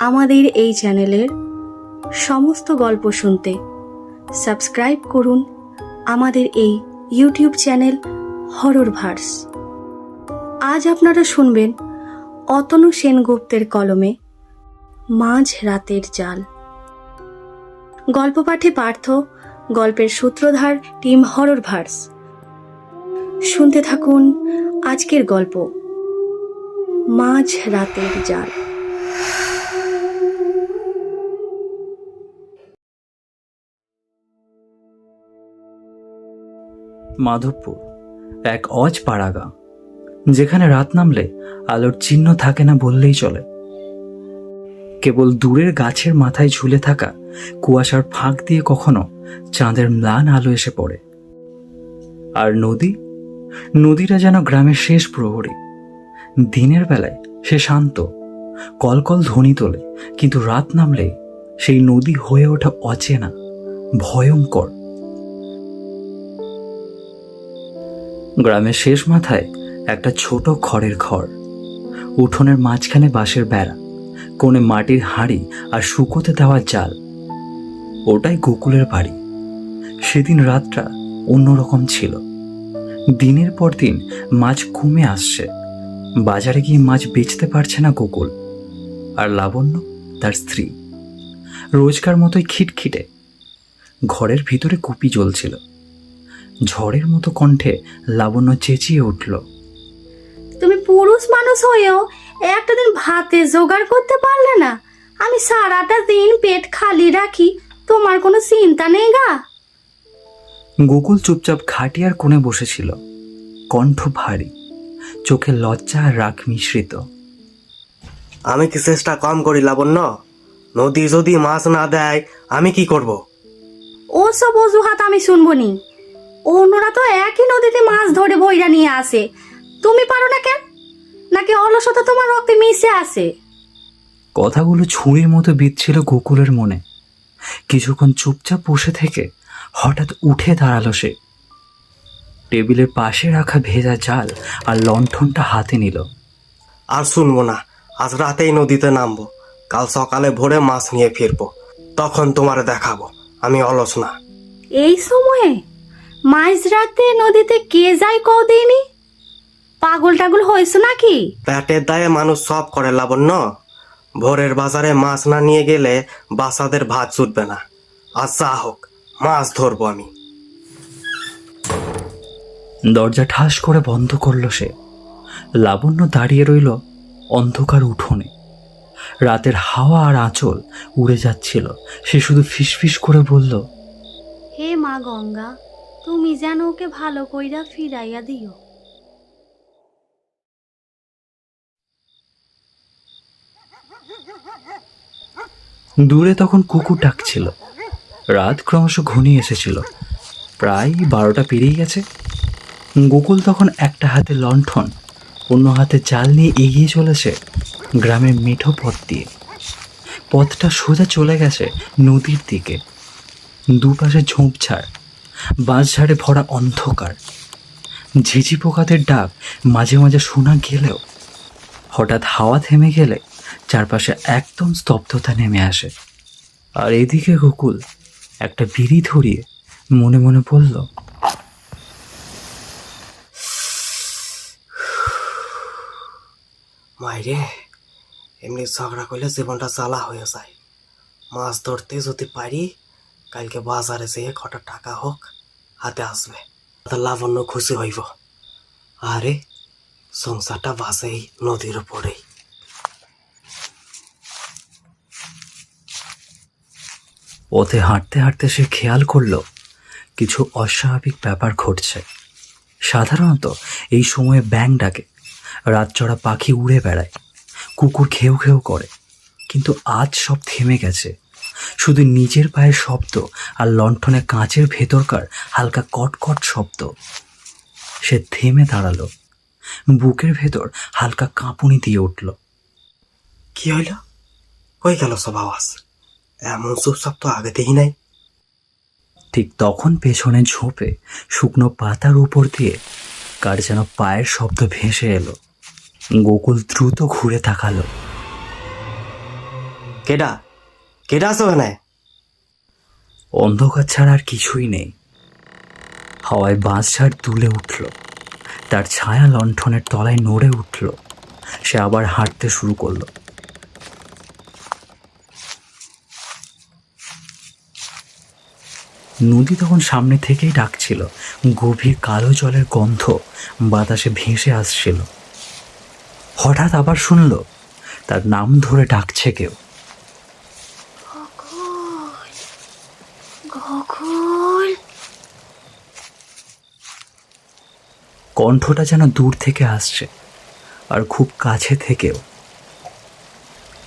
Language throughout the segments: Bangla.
আমাদের এই চ্যানেলের সমস্ত গল্প শুনতে সাবস্ক্রাইব করুন আমাদের এই ইউটিউব চ্যানেল হরর ভার্স। আজ আপনারা শুনবেন অতনু সেনগুপ্তের কলমে মাঝ রাতের জাল। গল্প পাঠে পার্থ, গল্পের সূত্রধার টিম হরর ভার্স। শুনতে থাকুন আজকের গল্প, মাঝ রাতের জাল। মাধবপুর, এক অজ পাড়াগা যেখানে রাত নামলে আলোর চিহ্ন থাকে না বললেই চলে। কেবল দূরের গাছের মাথায় ঝুলে থাকা কুয়াশার ফাঁক দিয়ে কখনো চাঁদের ম্লান আলো এসে পড়ে। আর নদী? নদীটা যেন গ্রামের শেষ প্রহরী। দিনের বেলায় সে শান্ত, কলকল ধ্বনি তোলে, কিন্তু রাত নামলে সেই নদী হয়ে ওঠা অচেনা, ভয়ঙ্কর। গ্রামের শেষ মাথায় একটা ছোট খড়ের ঘর। উঠোনের মাঝখানে বাঁশের বেড়া, কোণে মাটির হাঁড়ি আর শুকোতে দেওয়া জাল। ওটাই গোকুলের বাড়ি। সেদিন রাতটা অন্যরকম ছিল। দিনের পর দিন মাছ কমে আসছে। বাজারে গিয়ে মাছ বেচতে পারছে না গোকুল। আর লাবণ্য, তার স্ত্রী, রোজকার মতোই খিটখিটে। ঘরের ভিতরে কুপি জ্বলছিল। ঝড়ের মতো কণ্ঠে লাবণ্য চেঁচিয়ে উঠল। তুমি পুরুষ মানুষ হয়েও একটা দিন ভাতে জোগাড় করতে পারলে না। আমি সারাটা দিন পেট খালি রাখি তোমার কোনো চিন্তা নেই গা। গোকুল চুপচাপ খাটিয়ার কোণে বসেছিল। কণ্ঠ ভারী চোখে লজ্জা আর রাগ মিশ্রিত। আমি কি চেষ্টা কম করি লাবণ্য? নদী যদি মাছ না দেয় আমি কি করব। ও সব অজুহাত আমি শুনব নি। অন্যরা তো একই নদীতে মাছ ধরে বইরা নিয়ে আসে। তুমি পারো না কেন? নাকি অলসতা তোমার রক্তে মিশে আসে? কথাগুলো ছুরির মতো বিচ্ছিল গোকুলের মনে। কিছুক্ষণ চুপচাপ বসে থেকে হঠাৎ উঠে দাঁড়াল সে। টেবিলের পাশে রাখা ভেজা জাল আর লণ্ঠনটা হাতে নিল। আর শুনব না আজ রাতেই নদীতে নামবো। কাল সকালে ভোরে মাছ নিয়ে ফিরবো। তখন তোমারে দেখাবো আমি অলস না। এই সময়ে? মাঝরাতে নদীতে কে যায় কদিনই পাগল টাগল হয়েছে নাকি? পেটের দায়ে মানুষ সব করে লাবণ্য। ভোরের বাজারে মাছ না নিয়ে গেলে বাসাদের ভাত জুটবে না। আর যা হোক মাছ ধরবো আমি। দরজা ঠাস করে বন্ধ করল সে। লাবণ্য দাঁড়িয়ে রইল অন্ধকার উঠোনে। রাতের হাওয়া আর আঁচল উড়ে যাচ্ছিল। সে শুধু ফিসফিস করে বলল হে মা গঙ্গা তুমি যেন ওকে ভালো কইরা ফিরাইয়া দিও। দূরে তখন কুকুর ডাকছিল। রাত ক্রমশ ঘনিয়ে এসেছিল। প্রায় বারোটা পেরিয়ে গেছে। গোকুল তখন একটা হাতে লণ্ঠন, অন্য হাতে জাল নিয়ে এগিয়ে চলেছে গ্রামের মেঠো পথ দিয়ে। পথটা সোজা চলে গেছে নদীর দিকে। দুপাশে ঝোপঝাড় বাঁশঝাড়ে ভরা অন্ধকার। ঝিঝি পোকাদের ডাক মাঝে মাঝে শোনা গেলেও হঠাৎ হাওয়া থেমে গেলে চারপাশে একদম স্তব্ধতা নেমে আসে। আর এদিকে গোকুল একটা বিড়ি ধরিয়ে মনে মনে বলল, মাইরে, এমনি ঝগড়া করলে জীবনটা জ্বালা হয়ে যায়। মাছ ধরতে যদি পারি, কালকে বাজারে যেয়ে কটা টাকা হোক। হাতে আসবে। তাতে লাবণ্য খুশি হইব। আরে, সংসারটা বাসেই নদীর উপরেই। পথে হাঁটতে হাঁটতে সে খেয়াল করল, কিছু অস্বাভাবিক ব্যাপার ঘটছে। সাধারণত এই সময়ে ব্যাং ডাকে রাতচড়া পাখি উড়ে বেড়ায়, কুকুর খেউ খেউ করে। কিন্তু আজ সব থেমে গেছে। শুধু নিজের পায়ের শব্দ আর লণ্ঠনে কাঁচের ভেতরকার হালকা কটকট শব্দ। সে থেমে দাঁড়াল। বুকের ভেতর হালকা কাঁপুনি দিয়ে উঠল। কি হইল? কই গেল সব আওয়াজ? এমন চুপচাপ তো আগে দেখি নাই। ঠিক তখন পেছনে ঝোপে শুকনো পাতার উপর দিয়ে কার যেন পায়ের শব্দ ভেসে এলো। গোকুল দ্রুত ঘুরে তাকালো। কেডা? কেডা আছো ওখানে অন্ধকার ছাড়া আর কিছুই নেই। হাওয়ায় বাঁশ ঝাড় তুলে উঠল। তার ছায়া লণ্ঠনের তলায় নড়ে উঠল। সে আবার হাঁটতে শুরু করল। নদী তখন সামনে থেকেই ডাকছিল। গভীর কালো জলের গন্ধ বাতাসে ভেসে আসছিল। হঠাৎ আবার শুনল, তার নাম ধরে ডাকছে কেউ। কণ্ঠটা যেন দূর থেকে আসছে আর খুব কাছে থেকেও।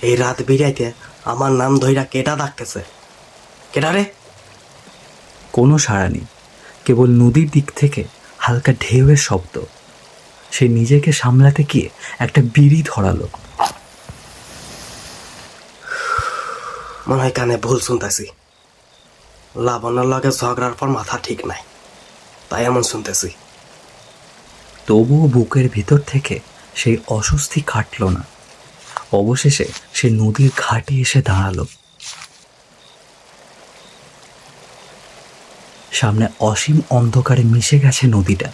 এই রাত বিরাইতে আমার নাম ধইরা কেটা ডাকতেছে? কেডা রে? কোনো সাড়া নেই। কেবল নদীর দিক থেকে হালকা ঢেউয়ের শব্দ। সে নিজেকে সামলাতে গিয়ে একটা বিড়ি ধরালো। মনে হয় কানে ভুল শুনতেছি। লাবণ্যর লগে ঝগড়ার পর মাথা ঠিক নাই। তাই এমন শুনতেছি। তবুও বুকের ভিতর থেকে সেই অস্বস্তি কাটল না। অবশেষে সে নদীর ঘাটে এসে দাঁড়াল। সামনে অসীম অন্ধকারে মিশে গেছে নদীটা।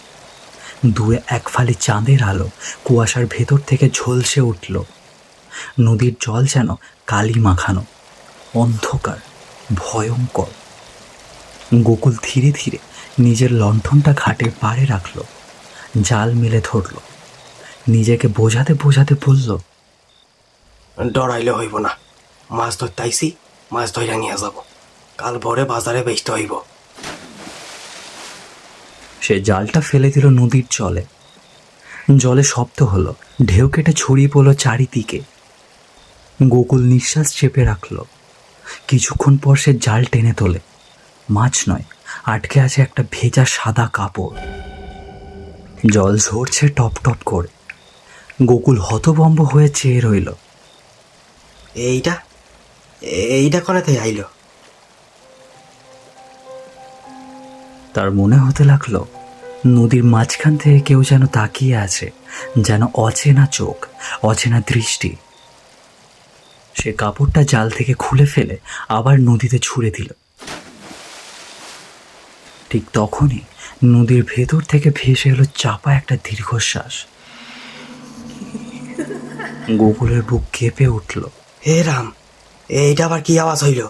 দূরে এক ফালি চাঁদের আলো কুয়াশার ভেতর থেকে ঝলসে উঠল। নদীর জল যেন কালি মাখানো, অন্ধকার, ভয়ঙ্কর। গোকুল ধীরে ধীরে নিজের লণ্ঠনটা ঘাটের পাড়ে রাখল। জাল মেলে ধরল। নিজেকে বোঝাতে বোঝাতে বলল ডরাইলে হইব না। মাছ ধরতে আইসি মাছ ধইরা নিয়ে যাব। কাল ভোরে বাজারে বেচতে হইব। সে জালটা ফেলে দিল নদীর জলে। জলে শব্দ হলো ঢেউ কেটে ছড়িয়ে পড়ল চারিদিকে। গোকুল নিঃশ্বাস চেপে রাখল। কিছুক্ষণ পর সে জাল টেনে তোলে। মাছ নয় আটকে আছে একটা ভেজা সাদা কাপড়। জল ঝরছে টপ টপ করে। গোকুল হতভম্ব হয়ে চেয়ে রইল। এইটা? এইটা করাতে আইলো? তার মনে হতে লাগল নদীর মাঝখান থেকে কেউ যেন তাকিয়ে আছে যেন অচেনা চোখ অচেনা দৃষ্টি। সে কাপড়টা জাল থেকে খুলে ফেলে আবার নদীতে ছুঁড়ে দিল। ঠিক তখনই নদীর ভেতর থেকে ভেসে এলো চাপা একটা দীর্ঘশ্বাস। গোকুলের বুক কেঁপে উঠল। হে রাম এইটা আবার কি আওয়াজ হইল?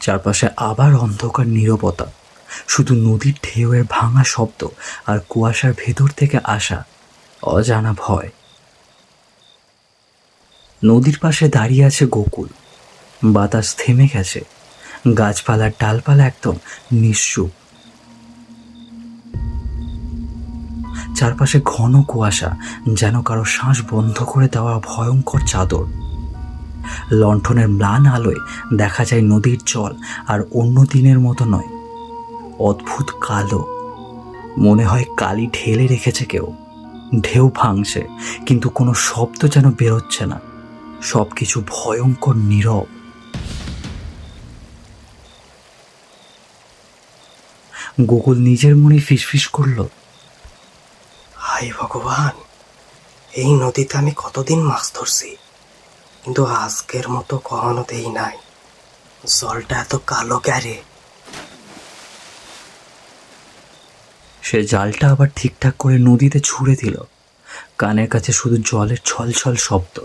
চারপাশে আবার অন্ধকার নীরবতা। শুধু নদীর ঢেউয়ের ভাঙা শব্দ আর কুয়াশার ভেতর থেকে আসা অজানা ভয়। নদীর পাশে দাঁড়িয়ে আছে গোকুল। বাতাস থেমে গেছে। গাছপালার ডালপালা একদম নিশ্চুপ চারপাশে ঘন কুয়াশা, যেন কারও শ্বাস বন্ধ করে দেওয়া ভয়ঙ্কর চাদর। লণ্ঠনের ম্লান আলোয় দেখা যায় নদীর জল, আর অন্য দিনের মতো নয়। অদ্ভুত কালো। মনে হয় কালি ঢেলে রেখেছে কেউ। ঢেউ ভাঙছে, কিন্তু কোনো শব্দ যেন বেরোচ্ছে না। সব কিছু ভয়ঙ্কর, নীরব। গোকুল নিজের মনে ফিসফিস করল। হাই ভগবান, এই নদীতে আমি কতদিন মাছ ধরছি? কিন্তু আজকের মতো কখনো দেই নাই। জলটা এত কালো ক্যারে। সে জালটা আবার ঠিকঠাক করে নদীতে ছুঁড়ে দিল। কানের কাছে শুধু জলের ছলছল শব্দ।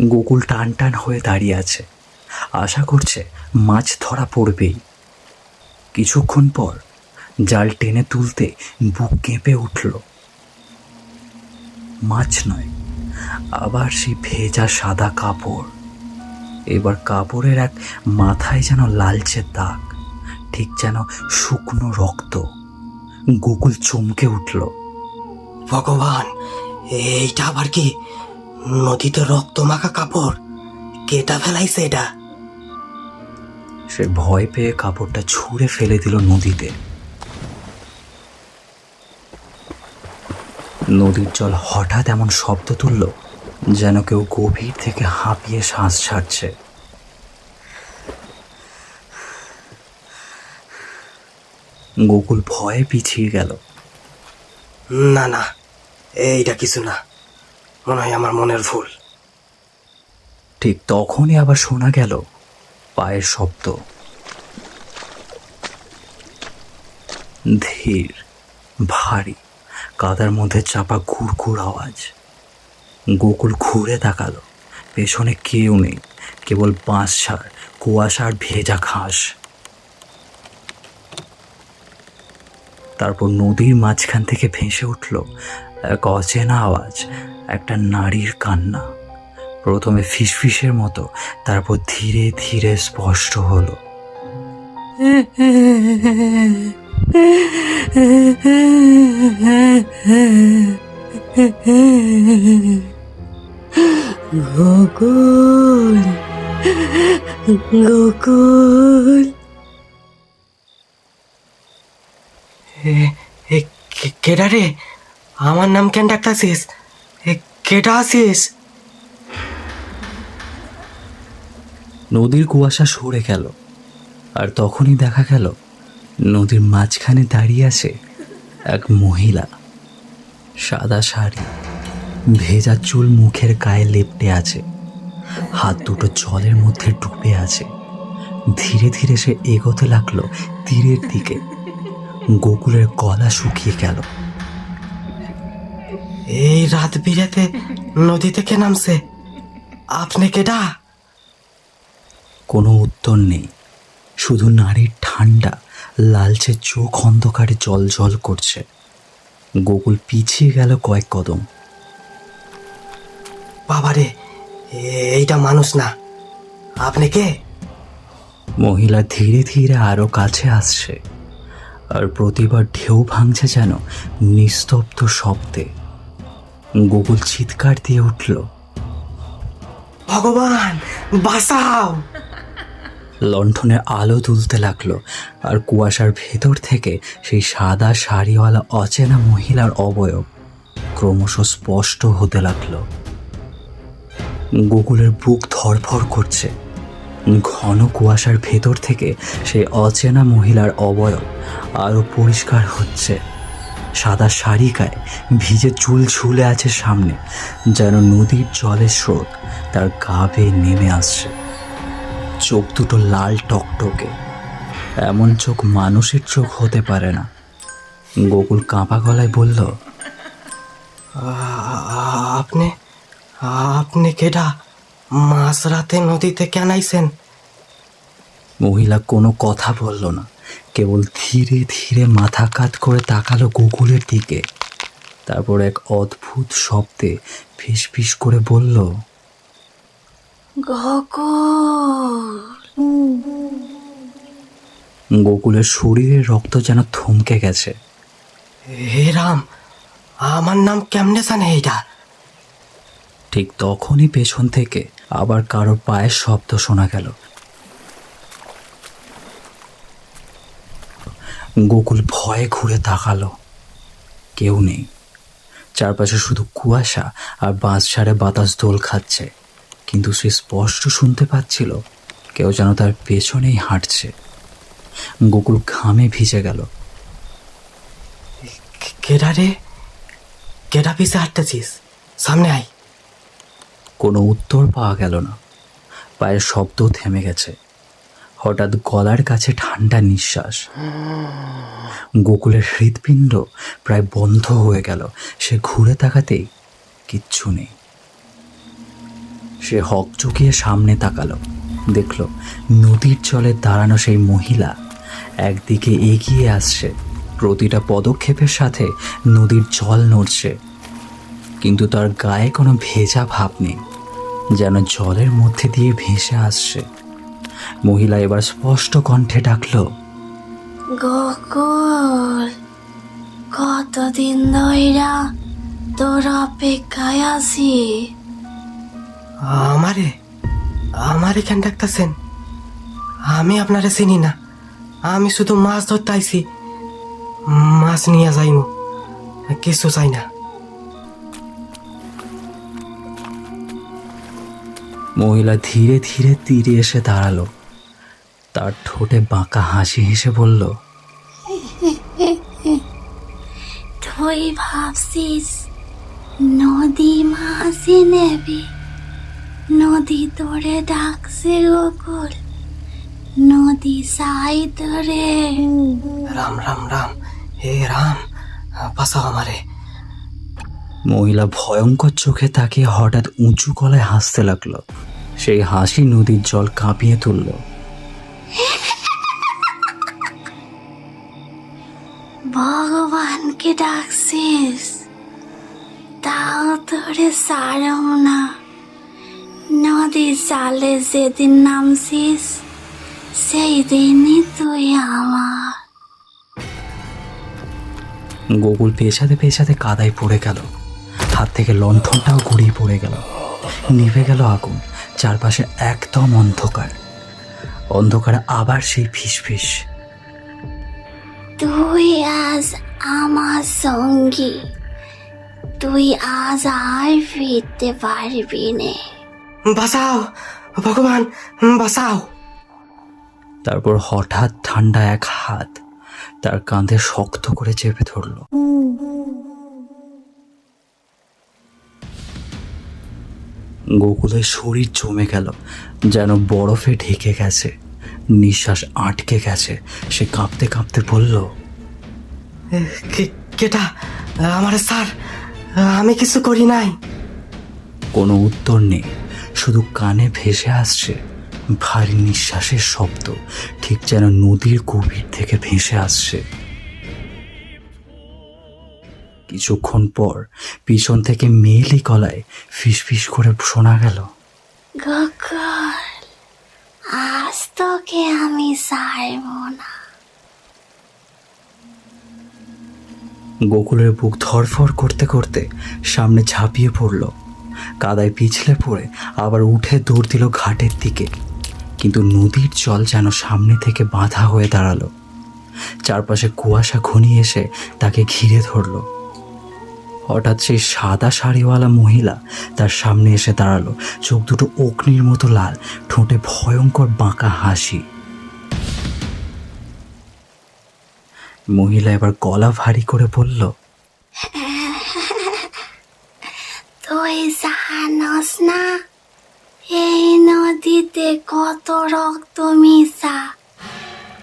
গোকুল টান টান হয়ে দাঁড়িয়ে আছে। আশা করছে মাছ ধরা পড়বেই। কিছুক্ষণ পর জাল টেনে তুলতে বুক কেঁপে উঠল। মাছ নয় আবার সেই ভেজা সাদা কাপড়। এবার কাপড়ের এক মাথায় যেন লালচে দাগ ঠিক যেন শুকনো রক্ত। গোকুল চমকে উঠল ভগবান এইটা আবার কি? নদীতে রক্ত মাখা কাপড়? কেটা ফেলাইছে এটা? সে ভয় পেয়ে কাপড়টা ছুঁড়ে ফেলে দিল নদীতে। নদীর জল হঠাৎ এমন শব্দ তুলল যেন কেউ গভীর থেকে হাঁপিয়ে শ্বাস ছাড়ছে। গোকুল ভয়ে পিছিয়ে গেল। না না এইটা কিছু না। মনে হয় আমার মনের ভুল। ঠিক তখনই আবার শোনা গেল পায়ের শব্দ। ধীর ভারী কাদার মধ্যে চাপা ঘুরঘুর আওয়াজ। গোকুল ঘুরে তাকালো। পেছনে কেউ নেই, কেবল বাঁশ সার কুয়াশার ভেজা ঘাস। তারপর নদীর মাঝখান থেকে ভেসে উঠল এক অচেনা আওয়াজ, একটা নারীর কান্না। প্রথমে ফিসফিসের মতো, তারপর ধীরে ধীরে স্পষ্ট হলো। গোকুল গোকুল। কেডা রে? আমার নাম কেন ডাকতাছিস? কেডা আছিস? নদীর কুয়াশা সরে গেল, আর তখনই দেখা গেল নদীর মাঝখানে দাঁড়িয়ে আছে এক মহিলা। সাদা শাড়ি ভেজা চুল মুখের গায়ে লেপটে আছে। হাত দুটো জলের মধ্যে ডুবে আছে। ধীরে ধীরে সে এগোতে লাগল তীরের দিকে। গোকুলের গলা শুকিয়ে গেল। এই রাত বিরেতে নদী থেকে নামছে? আপনি কেডা? কোনো উত্তর নেই। শুধু নারীর ঠান্ডা। লালচে চোখ অন্ধকারে জল জল করছে। গোকুল পিছিয়ে গেল কয়েক কদম। বাবারে এইটা মানুষ না। আপনি কে? মহিলা ধীরে ধীরে আরও কাছে আসছে। আর প্রতিবার ঢেউ ভাঙছে যেন নিস্তব্ধ শব্দে। গোকুল চিৎকার দিয়ে উঠল। ভগবান বাঁচাও! লণ্ঠনের আলো তুলতে লাগল, আর কুয়াশার ভেতর থেকে সেই সাদা শাড়িওয়ালা অচেনা মহিলার অবয়ব ক্রমশ স্পষ্ট হতে লাগল। গোকুলের বুক ধরফর করছে। ঘন কুয়াশার ভেতর থেকে সেই অচেনা মহিলার অবয়ব আরও পরিষ্কার হচ্ছে। সাদা শাড়ি গায়ে ভিজে চুল ঝুলে আছে সামনে, যেন নদীর জলের স্রোত তার গা নেমে আসছে। চোখ দুটো লাল টকটকে। এমন চোখ মানুষের চোখ হতে পারে না। গোকুল কাঁপা গলায় বলল আপনি আপনি কেডা মাঝরাতে নদীতে কেন আইছেন? মহিলা কোনো কথা বলল না। কেবল ধীরে ধীরে মাথা কাত করে তাকালো গোকুলের দিকে। তারপর এক অদ্ভুত শব্দে ফিস ফিস করে বলল গোকুলের শরীরের রক্ত যেন থমকে গেছে। হে রাম আমার নাম কেমনে জানে এইটা? ঠিক তখনই পেছন থেকে আবার কারোর পায়ের শব্দ শোনা গেল। গোকুল ভয়ে ঘুরে তাকালো। কেউ নেই। চারপাশে শুধু কুয়াশা আর বাঁশ ছাড়ে বাতাস দোল খাচ্ছে। কিন্তু সে স্পষ্ট শুনতে পাচ্ছিল কেউ যেন তার পেছনেই হাঁটছে। গোকুল ঘামে ভিজে গেল। কেডা রে? কেডা পিছে হাঁটতেছিস? সামনে আই কোনো উত্তর পাওয়া গেল না। পায়ের শব্দও থেমে গেছে। হঠাৎ গলার কাছে ঠান্ডা নিঃশ্বাস। গোকুলের হৃৎপিণ্ড প্রায় বন্ধ হয়ে গেল। সে ঘুরে তাকাতেই কিচ্ছু নেই। সে হক চুকিয়ে সামনে তাকালো। দেখল, নদীর জলে দাঁড়ানো সেই মহিলা একদিকে এগিয়ে আসছে, প্রতিটা পদক্ষেপের সাথে নদীর জল নড়ছে। কিন্তু তার গায়ে কোনো ভেজা ভাব নেই, যেন জলের মধ্যে দিয়ে ভেসে আসছে। মহিলা এবার স্পষ্ট কণ্ঠে ডাকল গোকুল কতদিন ধইরা তোর অপেক্ষায় আছি? আমারে আমারে কেন ডাকতেছেন? আমি আপনারে চিনি না। আমি শুধু মাছ ধরতে আইছি মাছ নিয়ে যাইমু। কিছু চাই না। মহিলা ধীরে ধীরে তীরে এসে দাঁড়াল। তার ঠোঁটে বাঁকা হাসি হেসে বলল তুই ভাবছিস নদী মাঝি নেবে? নদী তোরে ডাকছে গোকুল নদী সাই তোরে রাম রাম রাম হে রাম বাঁচাও আমারে। মহিলা ভয়ঙ্কর চোখে তাকিয়ে হঠাৎ উঁচু গলায় হাসতে লাগল। সেই হাসি নদীর জল কাঁপিয়ে তুলল। ভগবানকে ডাকছিস তাও তোরে সারম না। নদীর জালে যেদিন নামছিস সেই দিনই তুই আমার গোকুল পেছাতে পেছাতে কাদায় পড়ে গেল। হাত থেকে লণ্ঠনটাও গড়িয়ে পড়ে গেল। নিভে গেল আগুন চারপাশে একদম অন্ধকার। অন্ধকারে আবার সেই ফিসফিস। তুই আজ আমার সঙ্গী। তুই আজ আর ফিরতে পারবি নে। বাঁচাও ভগবান বাঁচাও। তারপর হঠাৎ ঠান্ডা এক হাত তার কাঁধে শক্ত করে চেপে ধরল। গোকুলের শরীর জমে গেল যেন বরফে ঢেকে গেছে। নিঃশ্বাস আটকে গেছে। সে কাঁপতে কাঁপতে বলল কেটা আমারে স্যার আমি কিছু করি নাই। কোনো উত্তর নেই। শুধু কানে ভেসে আসছে ভারী নিঃশ্বাসের শব্দ ঠিক যেন নদীর গভীর থেকে ভেসে আসছে। কিছুক্ষণ পর পিছন থেকে মেয়েলি গলায় ফিসফিস করে শোনা গেল আজ তোকে আমি সারব না। গোকুলের বুক ধরফর করতে করতে সামনে ঝাঁপিয়ে পড়ল। কাদায় পিছলে পড়ে আবার উঠে দৌড় দিল ঘাটের দিকে। কিন্তু নদীর জল যেন সামনে থেকে বাঁধা হয়ে দাঁড়াল। চারপাশে কুয়াশা ঘনিয়ে এসে তাকে ঘিরে ধরল। হঠাৎ সেই সাদা শাড়িওয়ালা মহিলা তার সামনে এসে দাঁড়াল। চোখ দুটো অগ্নির মতো লাল, ঠোঁটে ভয়ঙ্কর বাঁকা হাসি। মহিলা এবার গলা ভারী করে বলল তুই জানস না এই নদীতে কত রক্ত মিশা।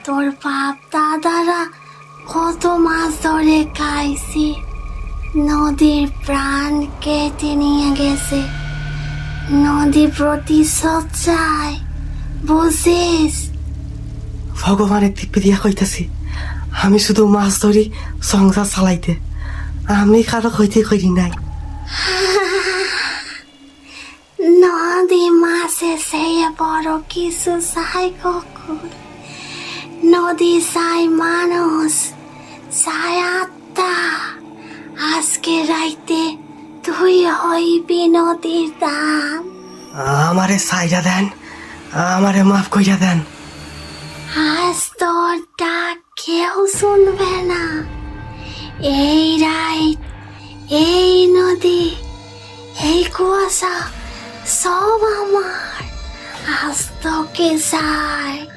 তোর বাপ দাদারা কত মাছ ধরে খাইছি। নদীর প্রাণ কেটে নিয়ে গেছে। নদী প্রতিশোধ চায় বুঝিস। ভগবানের দিব্যি দিয়া কইতাছি আমি শুধু মাছ ধরি সংসার চালাইতে। আমি কারও ক্ষতি করি নাই নদী মাছে সেই বড় কিছু চাই কখন? নদী চাই মানুষ চাই আত্মা। আজকে রাইতে তুই হইবি নদীর দাম আমারে সাইডা দেন আমারে মাফ কইরা দেন। আজ তোর ডাক কেউ শুনবে না। এই রাইত এই নদী এই কুয়াশা সব আমার। আজ তোকে চাই।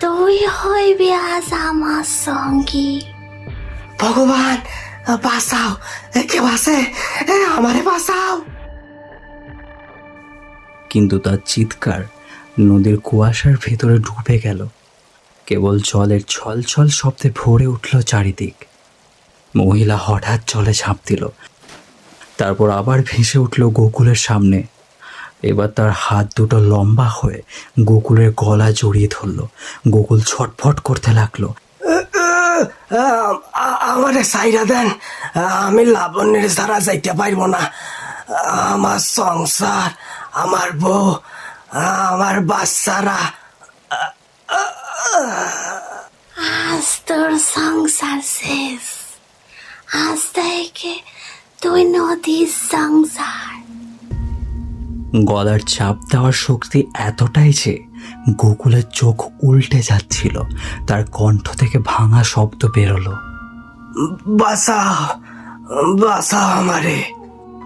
তুই হইবি আজ আমার সঙ্গী। ভগবান বাঁচাও। এ, কে বাঁচে? এ, আমারে বাঁচাও। কিন্তু তার চিৎকার নদীর কুয়াশার ভেতরে ডুবে গেল। কেবল জলের ছল ছল শব্দে ভরে উঠল চারিদিক। মহিলা হঠাৎ জলে ঝাঁপ দিল। তারপর আবার ভেসে উঠল গোকুলের সামনে। এবার তার হাত দুটো লম্বা হয়ে গোকুলের গলা জড়িয়ে ধরল। গোকুল ছটফট করতে লাগল। আমারে সাইডা দেন। আমি লাবণ্যের ছাড়া যাইতে পারব না। আমার সংসার আমার বউ আমার বাচ্চারা। আজ তোর সংসার শেষ। আজ থেকে তুই নদীর সংসার। গলার চাপ দেওয়ার শক্তি এতটাই যে গোকুলের চোখ উল্টে যাচ্ছিল। তার কণ্ঠ থেকে ভাঙা শব্দ বেরোলো। বাসা বাসা আমারে।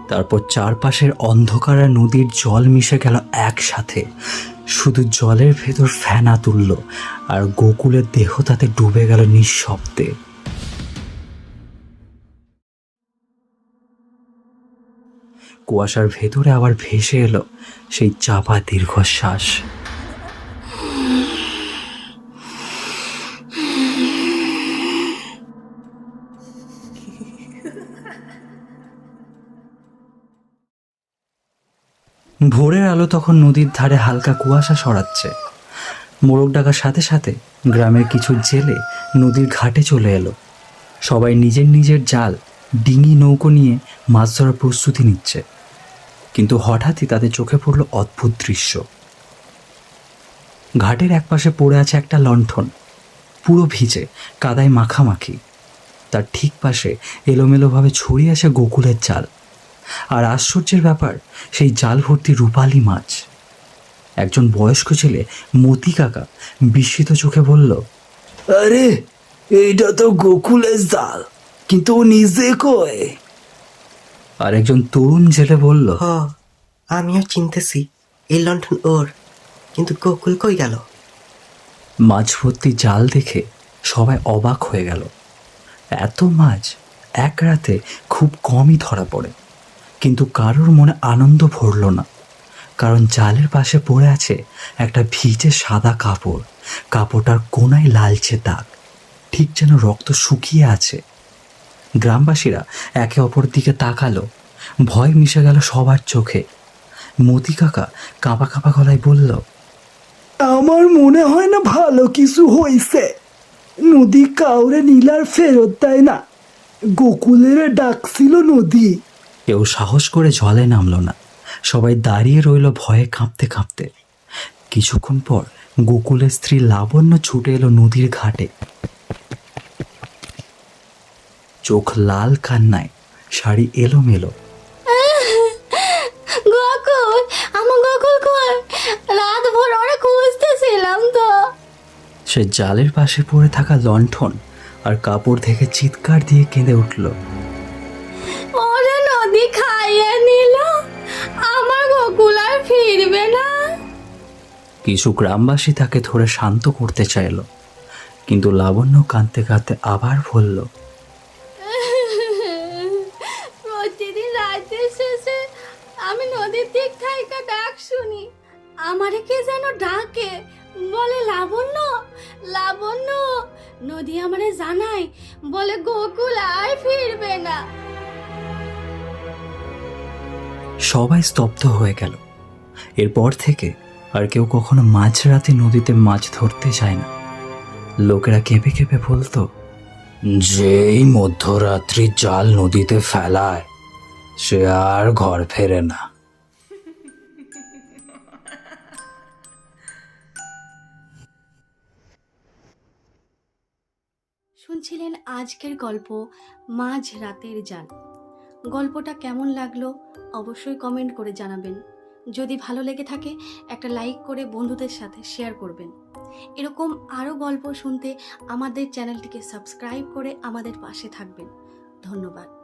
তারপর চারপাশের অন্ধকার আর নদীর জল মিশে গেল একসাথে। শুধু জলের ভেতর ফেনা তুলল আর গোকুলের দেহ তাতে ডুবে গেল নিঃশব্দে। কুয়াশার ভেতরে আবার ভেসে এলো সেই চাপা দীর্ঘশ্বাস। ভোরের আলো তখন নদীর ধারে হালকা কুয়াশা সরাচ্ছে। মোরগ ডাকার সাথে সাথে গ্রামের কিছু জেলে নদীর ঘাটে চলে এলো। সবাই নিজের নিজের জাল, ডিঙি, নৌকো নিয়ে মাছ ধরার প্রস্তুতি নিচ্ছে। কিন্তু হঠাৎই তাদের চোখে পড়ল অদ্ভুত দৃশ্য। ঘাটের একপাশে পড়ে আছে একটা লণ্ঠন, পুরো ভিজে, কাদায় মাখামাখি। তার ঠিক পাশে এলোমেলোভাবে ছড়িয়ে আছে গোকুলের জাল। আর আশ্চর্যের ব্যাপার, সেই জাল ভর্তি রূপালি মাছ। একজন বয়স্ক ছেলে, মতি কাকা, বিস্মিত চোখে বলল, আরে, এইটা তো গোকুলের জাল, কিন্তু ও নিজে কয়? আর একজন তরুণ জেলে বলল হ আমিও চিনতেছি। এই লণ্ঠন ওর কিন্তু গোকুল কই গেল? মাছ ভর্তি জাল দেখে সবাই অবাক হয়ে গেল। এত মাছ এক রাতে খুব কমই ধরা পড়ে কিন্তু কারোর মনে আনন্দ ভরল না কারণ জালের পাশে পড়ে আছে একটা ভিজে সাদা কাপড়। কাপড়টার কোনায় লালচে দাগ ঠিক যেন রক্ত শুকিয়ে আছে। গ্রামবাসীরা একে অপর দিকে তাকালো। ভয় মিশে গেল সবার চোখে। মতি কাকা কাঁপা কাঁপা গলায় বলল আমার মনে হয় না ভালো কিছু হইছে। নদী কাউরে নীলার ফেরত দেয় না। গোকুলের ডাকছিল নদী। কেউ সাহস করে জলে নামলো না। সবাই দাঁড়িয়ে রইল ভয়ে কাঁপতে কাঁপতে। কিছুক্ষণ পর গোকুলের স্ত্রী লাবণ্য ছুটে এলো নদীর ঘাটে। চোখ লাল কান্নায় শাড়ি এলোমেলো। গোকুল আমার গোকুল কই? রাত ভোর ওরা খুঁজতেছিলাম তো। সে জালের পাশে পড়ে থাকা লণ্ঠন আর কাপড় থেকে চিৎকার দিয়ে কেঁদে উঠল। ওরা নদী খাইয়ে নিল আমার গোকুল আর ফিরবে না। কিছু গ্রামবাসী তাকে ধরে শান্ত করতে চাইল কিন্তু লাবণ্য কাঁদতে কাঁদতে আবার বলল শুনি, আমারে কে যেন ডাকে, বলে, লাবণ্য লাবণ্য, নদী আমারে জানায় বলে, গোকুল আর ফিরবে না। সবাই স্তব্ধ হয়ে গেল। এরপর থেকে আর কেউ কখনো মাঝরাতে নদীতে মাছ ধরতে যায় না। লোকেরা কেঁপে কেঁপে বলতো, যেই মধ্যরাত্রি জাল নদীতে ফেলায়, সে আর ঘর ফেরে না। শুনছিলেন আজকের গল্প মাঝ রাতের যান। গল্পটা কেমন লাগল অবশ্যই কমেন্ট করে জানাবেন। যদি ভালো লেগে থাকে, একটা লাইক করে বন্ধুদের সাথে শেয়ার করবেন। এরকম আরও গল্প শুনতে আমাদের চ্যানেলটিকে সাবস্ক্রাইব করে আমাদের পাশে থাকবেন। ধন্যবাদ।